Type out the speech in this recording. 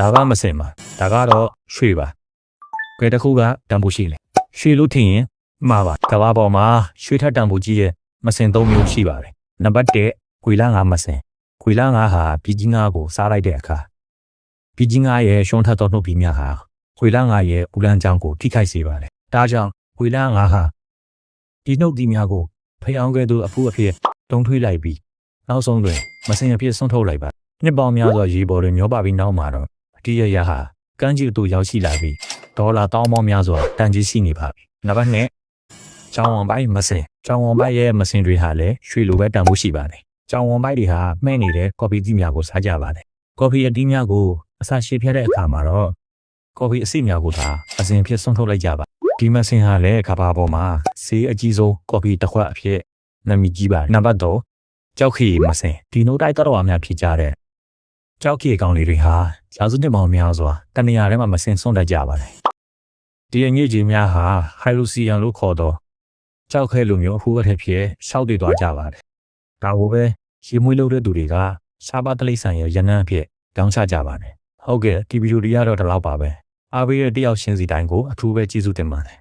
ဒါကမစင်ပါဒါကတော့ရွှေပါကဲတစ်ခုကတန်ဖိုးရှိလေရွှေလို့ထင်ရင်မှားပါကဘာပေါ်မှာရွှေထက်တန်ဖိုးကြီးရဲ့မစင်၃မျိုးရှိပါတယ်နံပါတ်1ခွေလာငါမစင်ခွေလာငါဟာပြည်ကြီးငါကိုစားလိုက်တဲ့အခါပြည်ကြီးငါရဲ့ရှုံးထက်သောနှုတ်ပြီးများဟာခွေလာငါရဲ့ဦးလန်းချောင်းကိုထိခိုက်စေပါတယ်ဒါကြောင့်ခွေလာငါဟာဒီနှုတ်ဒီများကိုဖျောင်းကဲ့သို့အဖူးအဖြစ်တုံးထွေးလိုက်ပြီးနောက်ဆုံးတွင်မစင်အဖြစ်ဆုံးထုတ်လိုက်ပါနှစ်ပေါင်းများစွာရေပေါ်တွင်မျောပါပြီးနောက်မှာတော့ အတိရရဟာကမ်းခြေသို့ရောက်ရှိလာပြီးဒေါ်လာတောင်းပေါင်းများစွာတန်ကြီးရှိနေပါပြီနံပါတ်2ကျောင်းဝန်ပိုက်မစင်ကျောင်းဝန်ပိုက်ရဲ့မစင်တွေဟာလည်းရွှေလိုပဲတန်ဖိုးရှိပါတယ်ကျောင်းဝန်ပိုက်တွေဟာမှဲ့နေတဲ့ကော်ဖီသီးများကိုစားကြပါတယ်ကော်ဖီအသီးများကိုအစာရှည်ဖြတ်တဲ့အခါမှာတော့ကော်ဖီအစီများကိုသာအစဉ်ဖြစ်ဆုံးထုတ်လိုက်ကြပါဒီမစင်ဟာလည်းကဘာပေါ်မှာဈေးအကြီးဆုံးကော်ဖီတစ်ခွက်အဖြစ်နာမည်ကြီးပါတယ်နံပါတ်3ကြောက်ခီမစင်ဒီနိုတိုက်ကတော့အများဖြစ်ကြတဲ့ ကြောက်ခီကောင်လေးတွေဟာရာစုနှစ်ပေါင်းများစွာတနေရာထဲမှာမစင်ဆုံးတတ်ကြပါတယ်ဒီအငွေ့ကြီးများဟာဟိုင်လိုစီယန်လို့ခေါ်တော့ကြောက်ခဲလိုမျိုးအဖူးအထက်ဖြစ်ရှောက်တည်သွားကြပါတယ်ဒါကိုပဲရေမွေးလို့တဲ့သူတွေကစာပါတလိษံရဲ့ရနံ့အဖြစ်တောင်းချကြပါတယ်ဟုတ်ကဲ့ဒီဗီဒီယိုတွေကတော့ဒီလောက်ပါပဲအားပေးတဲ့တယောက်ချင်းစီတိုင်းကိုအထူးပဲကျေးဇူးတင်ပါတယ်